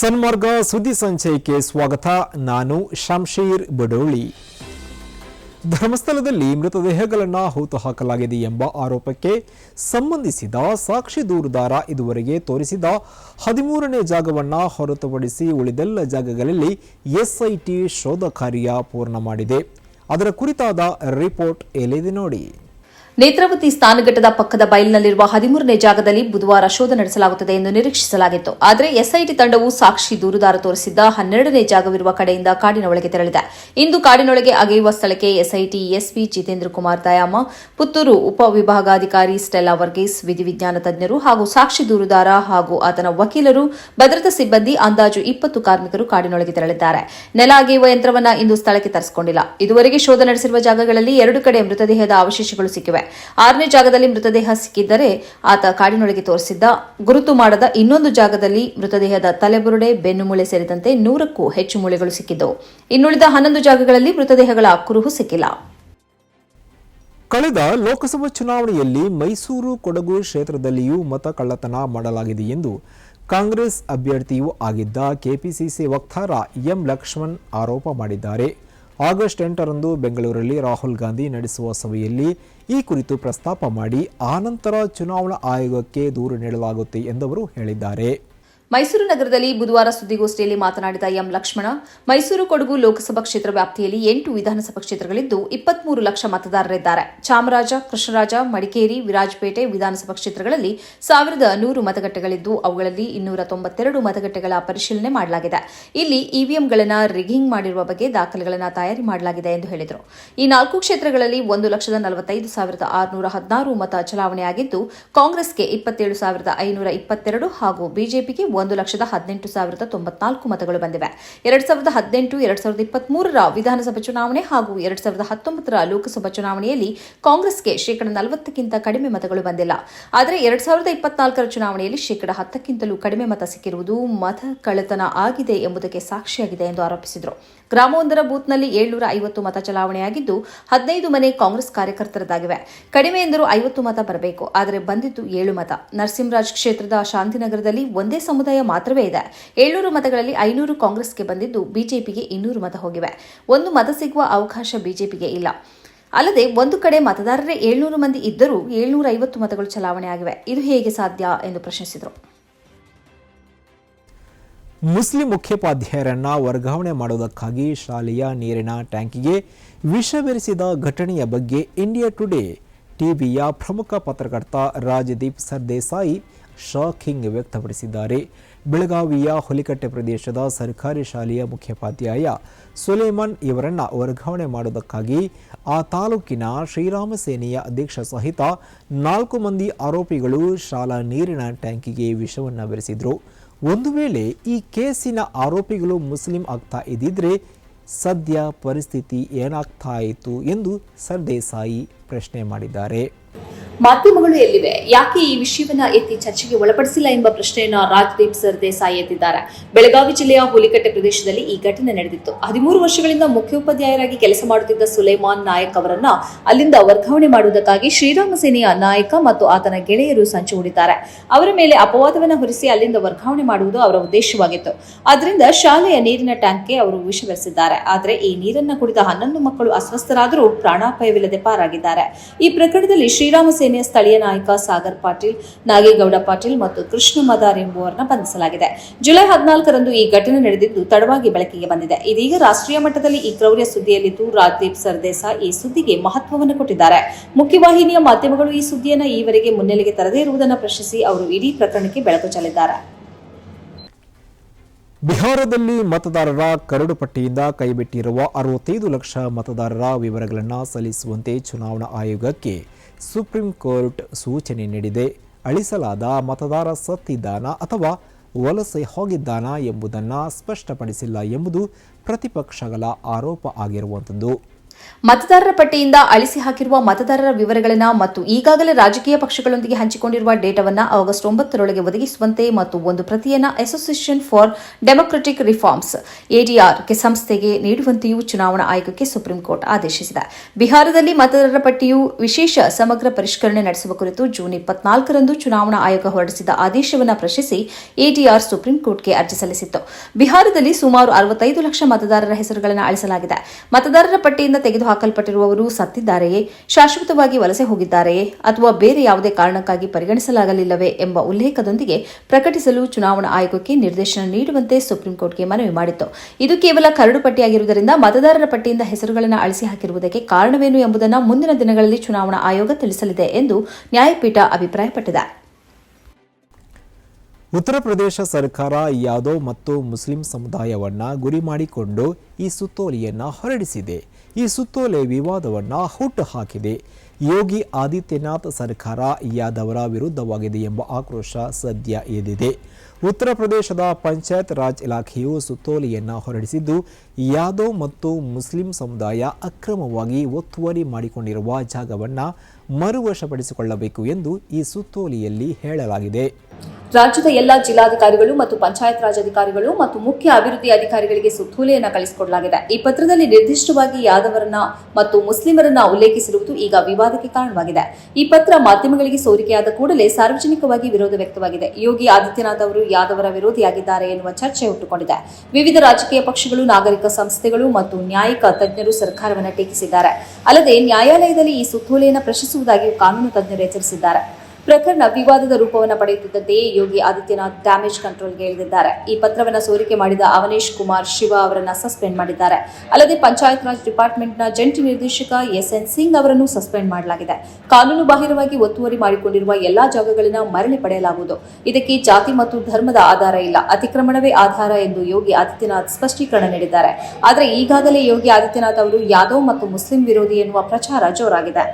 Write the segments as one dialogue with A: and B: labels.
A: Sanmarga ಸುದ್ದಿ ಸಂಚಯಕ್ಕೆ ಸ್ವಾಗತ. ನಾನು ಶಂಶೀರ್ ಬಡೋಳಿ. ಧರ್ಮಸ್ಥಳದಲ್ಲಿ ಮೃತದೇಹಗಳನ್ನು ಹೂತು ಹಾಕಲಾಗಿದೆ ಎಂಬ ಆರೋಪಕ್ಕೆ ಸಂಬಂಧಿಸಿದ ಸಾಕ್ಷಿ ದೂರುದಾರ ಇದುವರೆಗೆ ತೋರಿಸಿದ ಹದಿಮೂರನೇ ಜಾಗವನ್ನು ಹೊರತುಪಡಿಸಿ ಉಳಿದೆಲ್ಲ ಜಾಗಗಳಲ್ಲಿ ಎಸ್ಐಟಿ ಶೋಧ ಕಾರ್ಯ ಪೂರ್ಣ ಮಾಡಿದೆ. ಅದರ ಕುರಿತಾದ ರಿಪೋರ್ಟ್ ಎಲ್ಲಿದೆ ನೋಡಿ.
B: ನೇತ್ರಾವತಿ ಸ್ಥಾನಘಟ್ಟದ ಪಕ್ಕದ ಬಯಲಿನಲ್ಲಿರುವ ಹದಿಮೂರನೇ ಜಾಗದಲ್ಲಿ ಬುಧವಾರ ಶೋಧ ನಡೆಸಲಾಗುತ್ತದೆ ಎಂದು ನಿರೀಕ್ಷಿಸಲಾಗಿತ್ತು. ಆದರೆ ಎಸ್ಐಟಿ ತಂಡವು ಸಾಕ್ಷಿ ದೂರುದಾರ ತೋರಿಸಿದ್ದ ಹನ್ನೆರಡನೇ ಜಾಗವಿರುವ ಕಡೆಯಿಂದ ಕಾಡಿನ ಒಳಗೆ ತೆರಳಿದೆ. ಇಂದು ಕಾಡಿನೊಳಗೆ ಅಗೆಯುವ ಸ್ಥಳಕ್ಕೆ ಎಸ್ಐಟಿ ಎಸ್ಪಿ ಜಿತೇಂದ್ರ ಕುಮಾರ್ ದಯಾಮ, ಪುತ್ತೂರು ಉಪವಿಭಾಗಾಧಿಕಾರಿ ಸ್ಟೆಲ್ಲಾ ವರ್ಗೀಸ್, ವಿಧಿವಿಜ್ಞಾನ ತಜ್ಞರು ಹಾಗೂ ಸಾಕ್ಷಿ ದೂರುದಾರ ಹಾಗೂ ಆತನ ವಕೀಲರು, ಭದ್ರತಾ ಸಿಬ್ಬಂದಿ, ಅಂದಾಜು ಇಪ್ಪತ್ತು ಕಾರ್ಮಿಕರು ಕಾಡಿನೊಳಗೆ ತೆರಳಿದ್ದಾರೆ. ನೆಲ ಅಗೆಯುವ ಯಂತ್ರವನ್ನು ಇಂದು ಸ್ಥಳಕ್ಕೆ ತರಿಸಿಕೊಂಡಿಲ್ಲ. ಇದುವರೆಗೆ ಶೋಧ ನಡೆಸಿರುವ ಜಾಗಗಳಲ್ಲಿ ಎರಡು ಕಡೆ ಮೃತದೇಹದ ಅವಶೇಷಗಳು ಸಿಕ್ಕಿವೆ. ಆರನೇ ಜಾಗದಲ್ಲಿ ಮೃತದೇಹ ಸಿಕ್ಕಿದ್ದರೆ ಆತ ಕಾಡಿನೊಳಗೆ ತೋರಿಸಿದ್ದ. ಗುರುತು ಮಾಡದ ಇನ್ನೊಂದು ಜಾಗದಲ್ಲಿ ಮೃತದೇಹದ ತಲೆಬುರುಡೆ, ಬೆನ್ನುಮೂಳೆ ಸೇರಿದಂತೆ ನೂರಕ್ಕೂ ಹೆಚ್ಚು ಮೂಳೆಗಳು ಸಿಕ್ಕಿದ್ದವು ಇನ್ನುಳಿದ ಹನ್ನೊಂದು ಜಾಗಗಳಲ್ಲಿ ಮೃತದೇಹಗಳ ಕುರುಹು ಸಿಕ್ಕಿಲ್ಲ.
A: ಕಳೆದ ಲೋಕಸಭಾ ಚುನಾವಣೆಯಲ್ಲಿ ಮೈಸೂರು ಕೊಡಗು ಕ್ಷೇತ್ರದಲ್ಲಿಯೂ ಮತ ಕಳ್ಳತನ ಮಾಡಲಾಗಿದೆ ಎಂದು ಕಾಂಗ್ರೆಸ್ ಅಭ್ಯರ್ಥಿಯೂ ಆಗಿದ್ದ ಕೆಪಿಸಿಸಿ ವಕ್ತಾರ ಎಂ ಲಕ್ಷ್ಮಣ್ ಆರೋಪ ಮಾಡಿದ್ದಾರೆ. ಆಗಸ್ಟ್ ಎಂಟರಂದು ಬೆಂಗಳೂರಲ್ಲಿ ರಾಹುಲ್ ಗಾಂಧಿ ನಡೆಸುವ ಸಭೆಯಲ್ಲಿ ಈ ಕುರಿತು ಪ್ರಸ್ತಾಪ ಮಾಡಿ ಆನಂತರ ಚುನಾವಣಾ ಆಯೋಗಕ್ಕೆ ದೂರು ನೀಡಲಾಗುತ್ತೆ ಎಂದವರು ಹೇಳಿದ್ದಾರೆ.
B: ಮೈಸೂರು ನಗರದಲ್ಲಿ ಬುಧವಾರ ಸುದ್ದಿಗೋಷ್ಠಿಯಲ್ಲಿ ಮಾತನಾಡಿದ ಎಂ ಲಕ್ಷ್ಮಣ, ಮೈಸೂರು ಕೊಡಗು ಲೋಕಸಭಾ ಕ್ಷೇತ್ರ ವ್ಯಾಪ್ತಿಯಲ್ಲಿ ಎಂಟು ವಿಧಾನಸಭಾ ಕ್ಷೇತ್ರಗಳಿದ್ದು ಇಪ್ಪತ್ಮೂರು ಲಕ್ಷ ಮತದಾರರಿದ್ದಾರೆ. ಚಾಮರಾಜ, ಕೃಷ್ಣರಾಜ, ಮಡಿಕೇರಿ, ವಿರಾಜಪೇಟೆ ವಿಧಾನಸಭಾ ಕ್ಷೇತ್ರಗಳಲ್ಲಿ ಸಾವಿರದ ನೂರು ಮತಗಟ್ಟೆಗಳಿದ್ದು ಅವುಗಳಲ್ಲಿ ಇನ್ನೂರ ತೊಂಬತ್ತೆರಡು ಮತಗಟ್ಟೆಗಳ ಪರಿಶೀಲನೆ ಮಾಡಲಾಗಿದೆ. ಇಲ್ಲಿ ಇವಿಎಂಗಳನ್ನು ರಿಗಿಂಗ್ ಮಾಡಿರುವ ಬಗ್ಗೆ ದಾಖಲೆಗಳನ್ನು ತಯಾರಿ ಮಾಡಲಾಗಿದೆ ಎಂದು ಹೇಳಿದರು. ಈ ನಾಲ್ಕು ಕ್ಷೇತ್ರಗಳಲ್ಲಿ ಒಂದು ಲಕ್ಷದ ನಲವತ್ತೈದು ಸಾವಿರದ ಆರುನೂರ ಹದಿನಾರು ಮತ ಚಲಾವಣೆಯಾಗಿದ್ದು, ಕಾಂಗ್ರೆಸ್ಗೆ ಇಪ್ಪತ್ತೇಳು ಸಾವಿರದ ಐನೂರ ಇಪ್ಪತ್ತೆರಡು ಹಾಗೂ ಬಿಜೆಪಿಗೆ ಒಂದು ಲಕ್ಷದ ಹದಿನೆಂಟು ಸಾವಿರದ ತೊಂಬತ್ನಾಲ್ಕು ಮತಗಳು ಬಂದಿವೆ. ಎರಡ್ ಸಾವಿರದ ಹದಿನೆಂಟು, ಎರಡ್ ಸಾವಿರದ ಇಪ್ಪತ್ಮೂರರ ವಿಧಾನಸಭಾ ಚುನಾವಣೆ ಹಾಗೂ ಎರಡ್ ಸಾವಿರದ ಹತ್ತೊಂಬತ್ತರ ಲೋಕಸಭಾ ಚುನಾವಣೆಯಲ್ಲಿ ಕಾಂಗ್ರೆಸ್ಗೆ ಶೇಕಡ ನಲವತ್ತಕ್ಕಿಂತ ಕಡಿಮೆ ಮತಗಳು ಬಂದಿಲ್ಲ. ಆದರೆ ಎರಡ್ ಸಾವಿರದ ಇಪ್ಪತ್ನಾಲ್ಕರ ಚುನಾವಣೆಯಲ್ಲಿ ಶೇಕಡ ಹತ್ತಕ್ಕಿಂತಲೂ ಕಡಿಮೆ ಮತ ಸಿಕ್ಕಿರುವುದು ಮತ ಕಳೆತನ ಆಗಿದೆ ಎಂಬುದಕ್ಕೆ ಸಾಕ್ಷಿಯಾಗಿದೆ ಎಂದು ಆರೋಪಿಸಿದರು. ಗ್ರಾಮವೊಂದರ ಬೂತ್ನಲ್ಲಿ ಏಳ್ನೂರ ಐವತ್ತು ಮತ ಚಲಾವಣೆಯಾಗಿದ್ದು, ಹದಿನೈದು ಮನೆ ಕಾಂಗ್ರೆಸ್ ಕಾರ್ಯಕರ್ತರದಾಗಿವೆ ಕಡಿಮೆ ಎಂದರೂ ಐವತ್ತು ಮತ ಬರಬೇಕು, ಆದರೆ ಬಂದಿದ್ದು ಏಳು ಮತ. ನರಸಿಂಹರಾಜ್ ಕ್ಷೇತ್ರದ ಶಾಂತಿನಗರದಲ್ಲಿ ಒಂದೇ ಸಮುದಾಯ ಮಾತ್ರವೇ ಇದೆ. ಏಳ್ನೂರು ಮತಗಳಲ್ಲಿ ಐನೂರು ಕಾಂಗ್ರೆಸ್ಗೆ ಬಂದಿದ್ದು ಬಿಜೆಪಿಗೆ ಇನ್ನೂರು ಮತ ಹೋಗಿವೆ. ಒಂದು ಮತ ಸಿಗುವ ಅವಕಾಶ ಬಿಜೆಪಿಗೆ ಇಲ್ಲ. ಅಲ್ಲದೆ ಒಂದು ಕಡೆ ಮತದಾರರೇ ಏಳ್ನೂರು ಮಂದಿ ಇದ್ದರೂ ಏಳ್ನೂರ ಐವತ್ತು ಮತಗಳು ಚಲಾವಣೆ ಆಗಿವೆ. ಇದು ಹೇಗೆ ಸಾಧ್ಯ ಎಂದು ಪ್ರಶ್ನಿಸಿದರು.
A: ಮುಸ್ಲಿಂ ಮುಖ್ಯೋಪಾಧ್ಯಾಯರನ್ನ ವರ್ಗಾವಣೆ ಮಾಡುವುದಕ್ಕಾಗಿ ಶಾಲೆಯ ನೀರಿನ ಟ್ಯಾಂಕಿಗೆ ವಿಷ ಬೆರೆಸಿದ ಘಟನೆಯ ಬಗ್ಗೆ ಇಂಡಿಯಾ ಟುಡೇ ಟಿವಿಯ ಪ್ರಮುಖ ಪತ್ರಕರ್ತ ರಾಜದೀಪ್ ಸರ್ದೇಸಾಯಿ ಶಾಕಿಂಗ್ ವ್ಯಕ್ತಪಡಿಸಿದ್ದಾರೆ. ಬೆಳಗಾವಿಯ ಹುಲಿಕಟ್ಟೆ ಪ್ರದೇಶದ ಸರ್ಕಾರಿ ಶಾಲೆಯ ಮುಖ್ಯೋಪಾಧ್ಯಾಯ ಸುಲೇಮನ್ ಇವರನ್ನು ವರ್ಗಾವಣೆ ಮಾಡುವುದಕ್ಕಾಗಿ ಆ ತಾಲೂಕಿನ ಶ್ರೀರಾಮ ಸೇನೆಯ ಅಧ್ಯಕ್ಷ ಸಹಿತ ನಾಲ್ಕು ಮಂದಿ ಆರೋಪಿಗಳು ಶಾಲಾ ನೀರಿನ ಟ್ಯಾಂಕಿಗೆ ವಿಷವನ್ನು ಬೆರೆಸಿದ್ರು. ಒಂದು ವೇಳೆ ಈ ಕೇಸಿನ ಆರೋಪಿಗಳು ಮುಸ್ಲಿಂ ಆಗ್ತಾ ಇದ್ದಿದ್ರೆ ಸದ್ಯ ಪರಿಸ್ಥಿತಿ ಏನಾಗ್ತಾ ಇತ್ತು ಎಂದು ಸರ್ದೇಸಾಯಿ ಪ್ರಶ್ನೆ ಮಾಡಿದ್ದಾರೆ.
B: ಮಾಧ್ಯಮಗಳು ಎಲ್ಲಿವೆ? ಯಾಕೆ ಈ ವಿಷಯವನ್ನ ಎತ್ತಿ ಚರ್ಚೆಗೆ ಒಳಪಡಿಸಿಲ್ಲ ಎಂಬ ಪ್ರಶ್ನೆಯನ್ನ ರಾಜ್ದೀಪ್ ಸರ್ದೇಸಾಯಿ ಎತ್ತಿದ್ದಾರೆ. ಬೆಳಗಾವಿ ಜಿಲ್ಲೆಯ ಹುಲಿಕಟ್ಟೆ ಪ್ರದೇಶದಲ್ಲಿ ಈ ಘಟನೆ ನಡೆದಿತ್ತು. ಹದಿಮೂರು ವರ್ಷಗಳಿಂದ ಮುಖ್ಯೋಪಾಧ್ಯಾಯರಾಗಿ ಕೆಲಸ ಮಾಡುತ್ತಿದ್ದ ಸುಲೇಮಾನ್ ನಾಯಕ್ ಅವರನ್ನ ಅಲ್ಲಿಂದ ವರ್ಗಾವಣೆ ಮಾಡುವುದಕ್ಕಾಗಿ ಶ್ರೀರಾಮ ಸೇನೆಯ ನಾಯಕ ಮತ್ತು ಆತನ ಗೆಳೆಯರು ಸಂಚು ಹೂಡಿದ್ದಾರೆ. ಅವರ ಮೇಲೆ ಅಪವಾದವನ್ನು ಹೊರಿಸಿ ಅಲ್ಲಿಂದ ವರ್ಗಾವಣೆ ಮಾಡುವುದು ಅವರ ಉದ್ದೇಶವಾಗಿತ್ತು. ಅದರಿಂದ ಶಾಲೆಯ ನೀರಿನ ಟ್ಯಾಂಕ್ಗೆ ಅವರು ವಿಷ ಬೆರೆಸಿದ್ದಾರೆ ಆದರೆ ಈ ನೀರನ್ನ ಕುಡಿದ ಹನ್ನೊಂದು ಮಕ್ಕಳು ಅಸ್ವಸ್ಥರಾದರೂ ಪ್ರಾಣಾಪಾಯವಿಲ್ಲದೆ ಪಾರಾಗಿದ್ದಾರೆ. ಈ ಪ್ರಕರಣದಲ್ಲಿ ಶ್ರೀರಾಮ ಸೇನೆಯ ಸ್ಥಳೀಯ ನಾಯಕ ಸಾಗರ್ ಪಾಟೀಲ್, ನಾಗೇಗೌಡ ಪಾಟೀಲ್ ಮತ್ತು ಕೃಷ್ಣ ಮದಾರ್ ಎಂಬುವರನ್ನ ಬಂಧಿಸಲಾಗಿದೆ. ಜುಲೈ ಹದಿನಾಲ್ಕರಂದು ಈ ಘಟನೆ ನಡೆದಿದ್ದು ತಡವಾಗಿ ಬೆಳಕಿಗೆ ಬಂದಿದೆ. ಇದೀಗ ರಾಷ್ಟ್ರೀಯ ಮಟ್ಟದಲ್ಲಿ ಈ ಕ್ರೌರ್ಯ ಸುದ್ದಿಯಲ್ಲಿದ್ದು ರಾಜದೀಪ್ ಸರ್ದೇಸಾ ಈ ಸುದ್ದಿಗೆ ಮಹತ್ವವನ್ನು ಕೊಟ್ಟಿದ್ದಾರೆ. ಮುಖ್ಯವಾಹಿನಿಯ ಮಾಧ್ಯಮಗಳು ಈ ಸುದ್ದಿಯನ್ನು ಈವರೆಗೆ ಮುನ್ನೆಲೆಗೆ ತರದೇ ಇರುವುದನ್ನು ಪ್ರಶ್ನಿಸಿ ಅವರು ಇಡೀ ಪ್ರಕರಣಕ್ಕೆ ಬೆಳಕು ಚೆಲ್ಲಿದ್ದಾರೆ.
A: ಬಿಹಾರದಲ್ಲಿ ಮತದಾರರ ಕರಡು ಪಟ್ಟಿಯಿಂದ ಕೈಬಿಟ್ಟಿರುವ ಅರವತ್ತೈದು ಲಕ್ಷ ಮತದಾರರ ವಿವರಗಳನ್ನು ಸಲ್ಲಿಸುವಂತೆ ಚುನಾವಣಾ ಆಯೋಗಕ್ಕೆ ಸುಪ್ರೀಂ ಕೋರ್ಟ್ ಸೂಚನೆ ನೀಡಿದೆ. ಅಳಿಸಲಾದ ಮತದಾರ ಸತ್ತಿದ್ದಾನ ಅಥವಾ ವಲಸೆ ಹೋಗಿದ್ದಾನಾ ಎಂಬುದನ್ನು ಸ್ಪಷ್ಟಪಡಿಸಿಲ್ಲ ಎಂಬುದು ಪ್ರತಿಪಕ್ಷಗಳ ಆರೋಪ ಆಗಿರುವಂಥದ್ದು.
B: ಮತದಾರರ ಪಟ್ಟಿಯಿಂದ ಅಳಿಸಿ ಹಾಕಿರುವ ಮತದಾರರ ವಿವರಗಳನ್ನು ಮತ್ತು ಈಗಾಗಲೇ ರಾಜಕೀಯ ಪಕ್ಷಗಳೊಂದಿಗೆ ಹಂಚಿಕೊಂಡಿರುವ ಡೇಟಾವನ್ನು ಆಗಸ್ಟ್ ಒಂಬತ್ತರೊಳಗೆ ಒದಗಿಸುವಂತೆ ಮತ್ತು ಒಂದು ಪ್ರತಿಯನ್ನ association for democratic reforms ADR ಸಂಸ್ಥೆಗೆ ನೀಡುವಂತೆಯೂ ಚುನಾವಣಾ ಆಯೋಗಕ್ಕೆ ಸುಪ್ರೀಂ ಕೋರ್ಟ್ ಆದೇಶಿಸಿದೆ. ಬಿಹಾರದಲ್ಲಿ ಮತದಾರರ ಪಟ್ಟಿಯು ವಿಶೇಷ ಸಮಗ್ರ ಪರಿಷ್ಕರಣೆ ನಡೆಸುವ ಕುರಿತು ಜೂನ್ ಇಪ್ಪತ್ನಾಲ್ಕರಂದು ಚುನಾವಣಾ ಆಯೋಗ ಹೊರಡಿಸಿದ ಆದೇಶವನ್ನು ಪ್ರಶ್ನಿಸಿ ಎಡಿಆರ್ ಸುಪ್ರೀಂ ಕೋರ್ಟ್ಗೆ ಅರ್ಜಿ ಸಲ್ಲಿಸಿತ್ತು. ಬಿಹಾರದಲ್ಲಿ ಸುಮಾರು ಅರವತ್ತೈದು ಲಕ್ಷ ಮತದಾರರ ಹೆಸರುಗಳನ್ನು ಅಳಿಸಲಾಗಿದೆ. ಮತದಾರರ ಪಟ್ಟಿಯಿಂದ ತೆಗೆದುಹಾಕಲ್ಪಟ್ಟಿರುವವರು ಸತ್ತಿದ್ದಾರೆಯೇ? ಶಾಶ್ವತವಾಗಿ ವಲಸೆ ಹೋಗಿದ್ದಾರೆಯೇ? ಅಥವಾ ಬೇರೆ ಯಾವುದೇ ಕಾರಣಕ್ಕಾಗಿ ಪರಿಗಣಿಸಲಾಗಲಿಲ್ಲವೇ ಎಂಬ ಉಲ್ಲೇಖದೊಂದಿಗೆ ಪ್ರಕಟಿಸಲು ಚುನಾವಣಾ ಆಯೋಗಕ್ಕೆ ನಿರ್ದೇಶನ ನೀಡುವಂತೆ ಸುಪ್ರೀಂ ಕೋರ್ಟ್ಗೆ ಮನವಿ ಮಾಡಿತ್ತು. ಇದು ಕೇವಲ ಕರಡು ಪಟ್ಟಿಯಾಗಿರುವುದರಿಂದ ಮತದಾರರ ಪಟ್ಟಿಯಿಂದ ಹೆಸರುಗಳನ್ನು ಅಳಿಸಿ ಹಾಕಿರುವುದಕ್ಕೆ ಕಾರಣವೇನು ಎಂಬುದನ್ನು ಮುಂದಿನ ದಿನಗಳಲ್ಲಿ ಚುನಾವಣಾ ಆಯೋಗ ತಿಳಿಸಲಿದೆ ಎಂದು ನ್ಯಾಯಪೀಠ ಅಭಿಪ್ರಾಯಪಟ್ಟಿದೆ.
A: ಉತ್ತರ ಪ್ರದೇಶ ಸರ್ಕಾರ ಯಾದವ್ ಮತ್ತು ಮುಸ್ಲಿಂ ಸಮುದಾಯವನ್ನ ಗುರಿ ಮಾಡಿಕೊಂಡು ಈ ಸುತ್ತೋಲೆಯನ್ನು ಹೊರಡಿಸಿದೆ. ಈ ಸುತ್ತೋಲೆ ವಿವಾದವನ್ನು ಹುಟ್ಟು ಹಾಕಿದೆ. ಯೋಗಿ ಆದಿತ್ಯನಾಥ್ ಸರ್ಕಾರ ಯಾದವರ ವಿರುದ್ಧವಾಗಿದೆ ಎಂಬ ಆಕ್ರೋಶ ಸದ್ಯ ಎದ್ದಿದೆ. ಉತ್ತರ ಪ್ರದೇಶದ ಪಂಚಾಯತ್ ರಾಜ್ ಇಲಾಖೆಯು ಸುತ್ತೋಲೆಯನ್ನು ಹೊರಡಿಸಿದ್ದು ಯಾದವ್ ಮತ್ತು ಮುಸ್ಲಿಂ ಸಮುದಾಯ ಅಕ್ರಮವಾಗಿ ಒತ್ತುವರಿ ಮಾಡಿಕೊಂಡಿರುವ ಜಾಗವನ್ನ ಮರುವಶಪಡಿಸಿಕೊಳ್ಳಬೇಕು ಎಂದು ಈ ಸುತ್ತೋಲೆಯಲ್ಲಿ ಹೇಳಲಾಗಿದೆ.
B: ರಾಜ್ಯದ ಎಲ್ಲಾ ಜಿಲ್ಲಾಧಿಕಾರಿಗಳು ಮತ್ತು ಪಂಚಾಯತ್ ರಾಜ್ ಅಧಿಕಾರಿಗಳು ಮತ್ತು ಮುಖ್ಯ ಅಭಿವೃದ್ಧಿ ಅಧಿಕಾರಿಗಳಿಗೆ ಸುತ್ತೋಲೆಯನ್ನು ಕಳಿಸಿಕೊಡಲಾಗಿದೆ. ಈ ಪತ್ರದಲ್ಲಿ ನಿರ್ದಿಷ್ಟವಾಗಿ ಯಾದವರನ್ನ ಮತ್ತು ಮುಸ್ಲಿಮರನ್ನ ಉಲ್ಲೇಖಿಸಿರುವುದು ಈಗ ವಿವಾದಕ್ಕೆ ಕಾರಣವಾಗಿದೆ. ಈ ಪತ್ರ ಮಾಧ್ಯಮಗಳಿಗೆ ಸೋರಿಕೆಯಾದ ಕೂಡಲೇ ಸಾರ್ವಜನಿಕವಾಗಿ ವಿರೋಧ ವ್ಯಕ್ತವಾಗಿದೆ. ಯೋಗಿ ಆದಿತ್ಯನಾಥ್ ಅವರು ಯಾದವರ ವಿರೋಧಿಯಾಗಿದ್ದಾರೆ ಎನ್ನುವ ಚರ್ಚೆ ಹುಟ್ಟುಕೊಂಡಿದೆ. ವಿವಿಧ ರಾಜಕೀಯ ಪಕ್ಷಗಳು ನಾಗರಿಕ ಸಂಸ್ಥೆಗಳು ಮತ್ತು ನ್ಯಾಯಿಕ ತಜ್ಞರು ಸರ್ಕಾರವನ್ನು ಟೀಕಿಸಿದ್ದಾರೆ. ಅಲ್ಲದೆ ನ್ಯಾಯಾಲಯದಲ್ಲಿ ಈ ಸುತ್ತೋಲೆಯನ್ನು ಪ್ರಶ್ನಿಸುವುದಾಗಿಯೂ ಕಾನೂನು ತಜ್ಞರು ಎಚ್ಚರಿಸಿದ್ದಾರೆ. ಪ್ರಕರಣ ವಿವಾದದ ರೂಪವನ್ನು ಪಡೆಯುತ್ತಿದ್ದಂತೆಯೇ ಯೋಗಿ ಆದಿತ್ಯನಾಥ್ ಡ್ಯಾಮೇಜ್ ಕಂಟ್ರೋಲ್ಗೆ ಇಳಿದಿದ್ದಾರೆ. ಈ ಪತ್ರವನ್ನು ಸೋರಿಕೆ ಮಾಡಿದ ಅವನೇಶ್ ಕುಮಾರ್ ಶಿವ ಅವರನ್ನು ಸಸ್ಪೆಂಡ್ ಮಾಡಿದ್ದಾರೆ. ಅಲ್ಲದೆ ಪಂಚಾಯತ್ ರಾಜ್ ಡಿಪಾರ್ಟ್ಮೆಂಟ್ನ ಜಂಟಿ ನಿರ್ದೇಶಕ ಎಸ್ ಎನ್ ಸಿಂಗ್ ಅವರನ್ನು ಸಸ್ಪೆಂಡ್ ಮಾಡಲಾಗಿದೆ. ಕಾನೂನು ಬಾಹಿರವಾಗಿ ಒತ್ತುವರಿ ಮಾಡಿಕೊಂಡಿರುವ ಎಲ್ಲಾ ಜಾಗಗಳನ್ನ ಮರಳಿ ಪಡೆಯಲಾಗುವುದು. ಇದಕ್ಕೆ ಜಾತಿ ಮತ್ತು ಧರ್ಮದ ಆಧಾರ ಇಲ್ಲ. ಅತಿಕ್ರಮಣವೇ ಆಧಾರ ಎಂದು ಯೋಗಿ ಆದಿತ್ಯನಾಥ್ ಸ್ಪಷ್ಟೀಕರಣ ನೀಡಿದ್ದಾರೆ. ಆದರೆ ಈಗಾಗಲೇ ಯೋಗಿ ಆದಿತ್ಯನಾಥ್ ಅವರು ಯಾದವ್ ಮತ್ತು ಮುಸ್ಲಿಂ ವಿರೋಧಿ ಎನ್ನುವ ಪ್ರಚಾರ ಜೋರಾಗಿದೆ.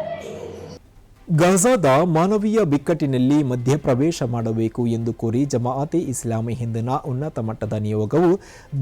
A: ಗಜಾದ ಮಾನವೀಯ ಬಿಕ್ಕಟ್ಟಿನಲ್ಲಿ ಮಧ್ಯಪ್ರವೇಶ ಮಾಡಬೇಕು ಎಂದು ಕೋರಿ ಜಮಾಅತೆ ಇಸ್ಲಾಮಿ ಹಿಂದಿನ ಉನ್ನತ ಮಟ್ಟದ ನಿಯೋಗವು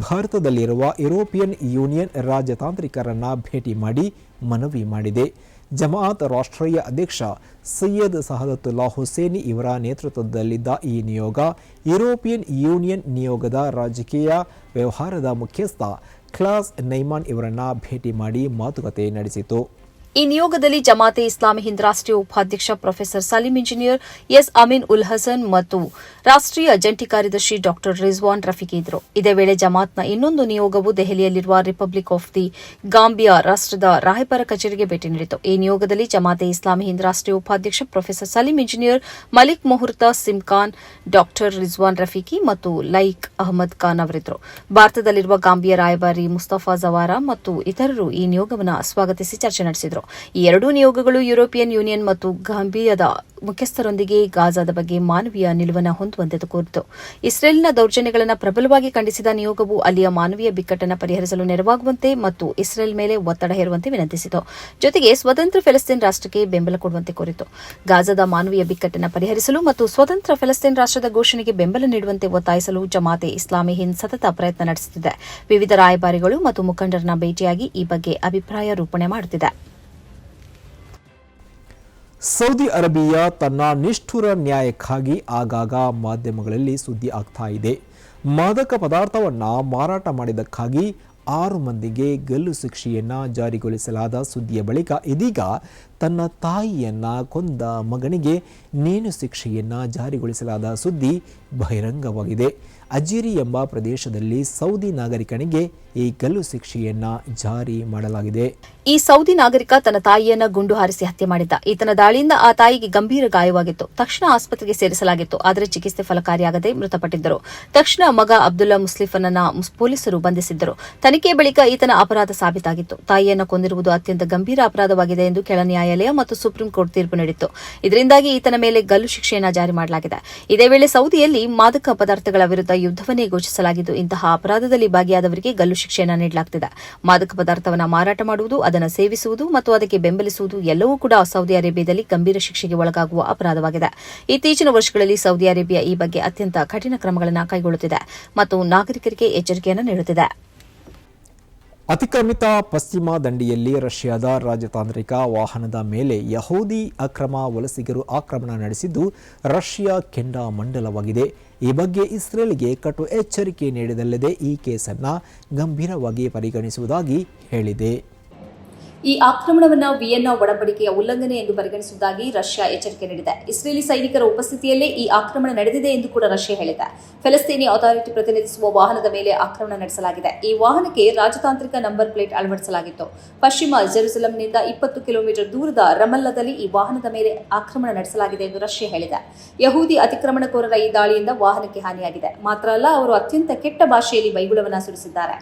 A: ಭಾರತದಲ್ಲಿರುವ ಯುರೋಪಿಯನ್ ಯೂನಿಯನ್ ರಾಜತಾಂತ್ರಿಕರನ್ನ ಭೇಟಿ ಮಾಡಿ ಮನವಿ ಮಾಡಿದೆ. ಜಮಾಅತ್ ರಾಷ್ಟ್ರೀಯ ಅಧ್ಯಕ್ಷ ಸೈಯದ್ ಸಹದತುಲ್ಲಾ ಹುಸೇನಿ ಇವರ ನೇತೃತ್ವದಲ್ಲಿದ್ದ ಈ ನಿಯೋಗ ಯುರೋಪಿಯನ್ ಯೂನಿಯನ್ ನಿಯೋಗದ ರಾಜಕೀಯ ವ್ಯವಹಾರದ ಮುಖ್ಯಸ್ಥ ಕ್ಲಾಸ್ ನೈಮಾನ್ ಇವರನ್ನ ಭೇಟಿ ಮಾಡಿ ಮಾತುಕತೆ ನಡೆಸಿತು.
B: ಈ ನಿಯೋಗದಲ್ಲಿ ಜಮಾತೆ ಇಸ್ಲಾಮಿ ಹಿಂದ್ ರಾಷ್ಟ್ರೀಯ ಉಪಾಧ್ಯಕ್ಷ professor Salim engineer S Amin ul Hasan ಮತ್ತು ರಾಷ್ಟ್ರೀಯ ಜಂಟಿ ಕಾರ್ಯದರ್ಶಿ ಡಾಕ್ಟರ್ ರಿಜ್ವಾನ್ ರಫೀಕ್ ಇದ್ರು ಇದೇ ವೇಳೆ ಜಮಾತ್ನ ಇನ್ನೊಂದು ನಿಯೋಗವು ದೆಹಲಿಯಲ್ಲಿರುವ ರಿಪಬ್ಲಿಕ್ ಆಫ್ ದಿ ಗಾಂಬಿಯಾ ರಾಷ್ಟ್ರದ ರಾಯಪರ ಕಚೇರಿಗೆ ಭೇಟಿ ನೀಡಿತು. ಈ ನಿಯೋಗದಲ್ಲಿ ಜಮಾತೆ ಇಸ್ಲಾಮಿ ಹಿಂದ್ ರಾಷ್ಟ್ರೀಯ ಉಪಾಧ್ಯಕ್ಷ ಪ್ರೊಫೆಸರ್ ಸಲೀಂ ಇಂಜಿನಿಯರ್, ಮಲಿಕ್ ಮುಹುರ್ತಾ ಸಿಮ್ಖಾನ್ ಡಾಕ್ಟರ್ ರಿಜ್ವಾನ್ ರಫೀಕಿ ಮತ್ತು ಲೈಕ್ ಅಹಮದ್ ಖಾನ್ ಅವರಿದ್ದರು. ಭಾರತದಲ್ಲಿರುವ ಗಾಂಬಿಯಾ ರಾಯಭಾರಿ ಮುಸ್ತಫಾ ಜವಾರಾ ಮತ್ತು ಇತರರು ಈ ನಿಯೋಗವನ್ನು ಸ್ವಾಗತಿಸಿ ಚರ್ಚೆ ನಡೆಸಿದರು. ಈ ಎರಡೂ ನಿಯೋಗಗಳು ಯುರೋಪಿಯನ್ ಯೂನಿಯನ್ ಮತ್ತು ಗಾಂಬಿಯಾದ ಮುಖ್ಯಸ್ಥರೊಂದಿಗೆ ಗಾಜಾದ ಬಗ್ಗೆ ಮಾನವೀಯ ನಿಲುವನ್ನು ಹೊಂದುವಂತೆ ಕೋರಿತು. ಇಸ್ರೇಲ್ನ ದೌರ್ಜನ್ಯಗಳನ್ನು ಪ್ರಬಲವಾಗಿ ಖಂಡಿಸಿದ ನಿಯೋಗವು ಅಲ್ಲಿಯ ಮಾನವೀಯ ಬಿಕ್ಕಟ್ಟನ್ನು ಪರಿಹರಿಸಲು ನೆರವಾಗುವಂತೆ ಮತ್ತು ಇಸ್ರೇಲ್ ಮೇಲೆ ಒತ್ತಡ ಹೇರುವಂತೆ ವಿನಂತಿಸಿತು. ಜೊತೆಗೆ ಸ್ವತಂತ್ರ ಫೆಲಸ್ತೀನ್ ರಾಷ್ಟ್ರಕ್ಕೆ ಬೆಂಬಲ ಕೊಡುವಂತೆ ಕೋರಿತು. ಗಾಜಾದ ಮಾನವೀಯ ಬಿಕ್ಕಟ್ಟನ್ನು ಪರಿಹರಿಸಲು ಮತ್ತು ಸ್ವತಂತ್ರ ಫೆಲಸ್ತೀನ್ ರಾಷ್ಟ್ರದ ಘೋಷಣೆಗೆ ಬೆಂಬಲ ನೀಡುವಂತೆ ಒತ್ತಾಯಿಸಲು ಜಮಾತೆ ಇಸ್ಲಾಮಿ ಹಿಂದ್ ಸತತ ಪ್ರಯತ್ನ ನಡೆಸುತ್ತಿದೆ. ವಿವಿಧ ರಾಯಭಾರಿಗಳು ಮತ್ತು ಮುಖಂಡರನ್ನ ಭೇಟಿಯಾಗಿ ಈ ಬಗ್ಗೆ ಅಭಿಪ್ರಾಯ ರೂಪಣೆ ಮಾಡುತ್ತಿದೆ.
A: ಸೌದಿ ಅರೇಬಿಯಾ ತನ್ನ ನಿಷ್ಠುರ ನ್ಯಾಯಕ್ಕಾಗಿ ಆಗಾಗ ಮಾಧ್ಯಮಗಳಲ್ಲಿ ಸುದ್ದಿ ಆಗ್ತಾ ಇದೆ. ಮಾದಕ ಪದಾರ್ಥವನ್ನು ಮಾರಾಟ ಮಾಡಿದ್ದಕ್ಕಾಗಿ ಆರು ಮಂದಿಗೆ ಗಲ್ಲು ಶಿಕ್ಷೆಯನ್ನು ಜಾರಿಗೊಳಿಸಲಾದ ಸುದ್ದಿಯ ಬಳಿಕ ಇದೀಗ ತನ್ನ ತಾಯಿಯನ್ನ ಕೊಂದ ಮಗನಿಗೆ ನೇಣು ಶಿಕ್ಷೆಯನ್ನು ಜಾರಿಗೊಳಿಸಲಾದ ಸುದ್ದಿ ಬಹಿರಂಗವಾಗಿದೆ. ಅಜೀರಿ ಎಂಬ ಪ್ರದೇಶದಲ್ಲಿ ಸೌದಿ ನಾಗರಿಕನಿಗೆ ಈ ಗಲ್ಲು ಶಿಕ್ಷೆಯನ್ನ ಜಾರಿ ಮಾಡಲಾಗಿದೆ.
B: ಈ ಸೌದಿ ನಾಗರಿಕ ತನ್ನ ತಾಯಿಯನ್ನ ಗುಂಡು ಹಾರಿಸಿ ಹತ್ಯೆ ಮಾಡಿದ್ದ. ಈತನ ದಾಳಿಯಿಂದ ಆ ತಾಯಿಗೆ ಗಂಭೀರ ಗಾಯವಾಗಿತ್ತು. ತಕ್ಷಣ ಆಸ್ಪತ್ರೆಗೆ ಸೇರಿಸಲಾಗಿತ್ತು. ಆದರೆ ಚಿಕಿತ್ಸೆ ಫಲಕಾರಿಯಾಗದೆ ಮೃತಪಟ್ಟಿದ್ದರು. ತಕ್ಷಣ ಮಗ ಅಬ್ದುಲ್ಲಾ ಮುಸ್ಲಿಫನನ್ನ ಮುಸ್- ಪೊಲೀಸರು ಬಂಧಿಸಿದ್ದರು. ತನಿಖೆ ಬಳಿಕ ಈತನ ಅಪರಾಧ ಸಾಬೀತಾಗಿತ್ತು. ತಾಯಿಯನ್ನ ಕೊಂದಿರುವುದು ಅತ್ಯಂತ ಗಂಭೀರ ಅಪರಾಧವಾಗಿದೆ ಎಂದು ಕೆಳ ನ್ಯಾಯಾಲಯ ಮತ್ತು ಸುಪ್ರೀಂ ಕೋರ್ಟ್ ತೀರ್ಪು ನೀಡಿತ್ತು. ಇದರಿಂದಾಗಿ ಈತನ ಮೇಲೆ ಗಲ್ಲು ಶಿಕ್ಷೆಯನ್ನ ಜಾರಿ ಮಾಡಲಾಗಿದೆ. ಇದೇ ವೇಳೆ ಸೌದಿಯಲ್ಲಿ ಮಾದಕ ಪದಾರ್ಥಗಳ ವಿರುದ್ಧ ಯುದ್ದವನ್ನೇ ಘೋಷಿಸಲಾಗಿದ್ದು, ಇಂತಹ ಅಪರಾಧದಲ್ಲಿ ಭಾಗಿಯಾದವರಿಗೆ ಗಲ್ಲು ಶಿಕ್ಷೆಯನ್ನು ನೀಡಲಾಗುತ್ತಿದೆ ಮಾದಕ ಪದಾರ್ಥವನ್ನು ಮಾರಾಟ ಮಾಡುವುದು, ಅದನ್ನು ಸೇವಿಸುವುದು ಮತ್ತು ಅದಕ್ಕೆ ಬೆಂಬಲಿಸುವುದು ಎಲ್ಲವೂ ಕೂಡ ಸೌದಿ ಅರೇಬಿಯಾದಲ್ಲಿ ಗಂಭೀರ ಶಿಕ್ಷೆಗೆ ಒಳಗಾಗುವ ಅಪರಾಧವಾಗಿದೆ. ಇತ್ತೀಚಿನ ವರ್ಷಗಳಲ್ಲಿ ಸೌದಿ ಅರೇಬಿಯಾ ಈ ಬಗ್ಗೆ ಅತ್ಯಂತ ಕಠಿಣ ಕ್ರಮಗಳನ್ನು ಕೈಗೊಳ್ಳುತ್ತಿದೆ ಮತ್ತು ನಾಗರಿಕರಿಗೆ ಎಚ್ಚರಿಕೆಯನ್ನು ನೀಡುತ್ತಿದೆ.
A: ಅತಿಕ್ರಮಿತ ಪಶ್ಚಿಮ ದಂಡಿಯಲ್ಲಿ ರಷ್ಯಾದ ರಾಜತಾಂತ್ರಿಕ ವಾಹನದ ಮೇಲೆ ಯಹೂದಿ ಅಕ್ರಮ ವಲಸಿಗರು ಆಕ್ರಮಣ ನಡೆಸಿದ್ದು ರಷ್ಯಾ ಕೆಂಡಾಮಂಡಲವಾಗಿದೆ ಈ ಬಗ್ಗೆ ಇಸ್ರೇಲ್ಗೆ ಕಟು ಎಚ್ಚರಿಕೆ ನೀಡಿದಲ್ಲದೆ ಈ ಕೇಸನ್ನು ಗಂಭೀರವಾಗಿ ಪರಿಗಣಿಸುವುದಾಗಿ ಹೇಳಿದೆ.
B: ಈ ಆಕ್ರಮಣವನ್ನು ವಿಯೆನ್ನಾ ಒಡಂಬಡಿಕೆಯ ಉಲ್ಲಂಘನೆ ಎಂದು ಪರಿಗಣಿಸುವುದಾಗಿ ರಷ್ಯಾ ಎಚ್ಚರಿಕೆ ನೀಡಿದೆ. ಇಸ್ರೇಲಿ ಸೈನಿಕರ ಉಪಸ್ಥಿತಿಯಲ್ಲೇ ಈ ಆಕ್ರಮಣ ನಡೆದಿದೆ ಎಂದು ಕೂಡ ರಷ್ಯಾ ಹೇಳಿದೆ. ಫೆಲಸ್ತೀನಿ ಅಥಾರಿಟಿ ಪ್ರತಿನಿಧಿಸುವ ವಾಹನದ ಮೇಲೆ ಆಕ್ರಮಣ ನಡೆಸಲಾಗಿದೆ. ಈ ವಾಹನಕ್ಕೆ ರಾಜತಾಂತ್ರಿಕ ನಂಬರ್ ಪ್ಲೇಟ್ ಅಳವಡಿಸಲಾಗಿತ್ತು. ಪಶ್ಚಿಮ ಜೆರುಸಲಂನಿಂದ ಇಪ್ಪತ್ತು ಕಿಲೋಮೀಟರ್ ದೂರದ ರಮಲ್ಲದಲ್ಲಿ ಈ ವಾಹನದ ಮೇಲೆ ಆಕ್ರಮಣ ನಡೆಸಲಾಗಿದೆ ಎಂದು ರಷ್ಯಾ ಹೇಳಿದೆ. ಯಹೂದಿ ಅತಿಕ್ರಮಣಕೋರರ ಈ ದಾಳಿಯಿಂದ ವಾಹನಕ್ಕೆ ಹಾನಿಯಾಗಿದೆ. ಮಾತ್ರ ಅಲ್ಲ, ಅವರು ಅತ್ಯಂತ ಕೆಟ್ಟ ಭಾಷೆಯಲ್ಲಿ ಬೈಗುಳವನ್ನು ಸುರಿಸಿದ್ದಾರೆ.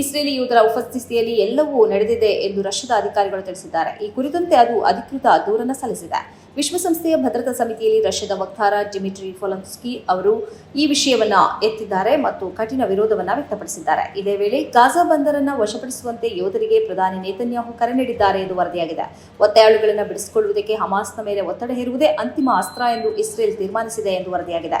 B: ಇಸ್ರೇಲಿ ಯೋಧರ ಉಪಸ್ಥಿತಿಯಲ್ಲಿ ಎಲ್ಲವೂ ನಡೆದಿದೆ ಎಂದು ರಷ್ಯಾದ ಅಧಿಕಾರಿಗಳು ತಿಳಿಸಿದ್ದಾರೆ. ಈ ಕುರಿತಂತೆ ಅದು ಅಧಿಕೃತ ದೂರನ್ನು ಸಲ್ಲಿಸಿದೆ. ವಿಶ್ವಸಂಸ್ಥೆಯ ಭದ್ರತಾ ಸಮಿತಿಯಲ್ಲಿ ರಷ್ಯಾದ ವಕ್ತಾರ ಡಿಮಿಟ್ರಿ ಫೊಲನ್ಸ್ಕಿ ಅವರು ಈ ವಿಷಯವನ್ನ ಎತ್ತಿದ್ದಾರೆ ಮತ್ತು ಕಠಿಣ ವಿರೋಧವನ್ನ ವ್ಯಕ್ತಪಡಿಸಿದ್ದಾರೆ. ಇದೇ ವೇಳೆ ಗಾಜಾ ಬಂದರನ್ನ ವಶಪಡಿಸುವಂತೆ ಯೋಧರಿಗೆ ಪ್ರಧಾನಿ ನೇತನ್ಯಾಹು ಕರೆ ನೀಡಿದ್ದಾರೆ ಎಂದು ವರದಿಯಾಗಿದೆ. ಒತ್ತಾಯಾಳುಗಳನ್ನು ಬಿಡಿಸಿಕೊಳ್ಳುವುದಕ್ಕೆ ಹಮಾಸ್ನ ಮೇಲೆ ಒತ್ತಡ ಹೇರುವುದೇ ಅಂತಿಮ ಅಸ್ತ್ರ ಎಂದು ಇಸ್ರೇಲ್ ತೀರ್ಮಾನಿಸಿದೆ ಎಂದು ವರದಿಯಾಗಿದೆ.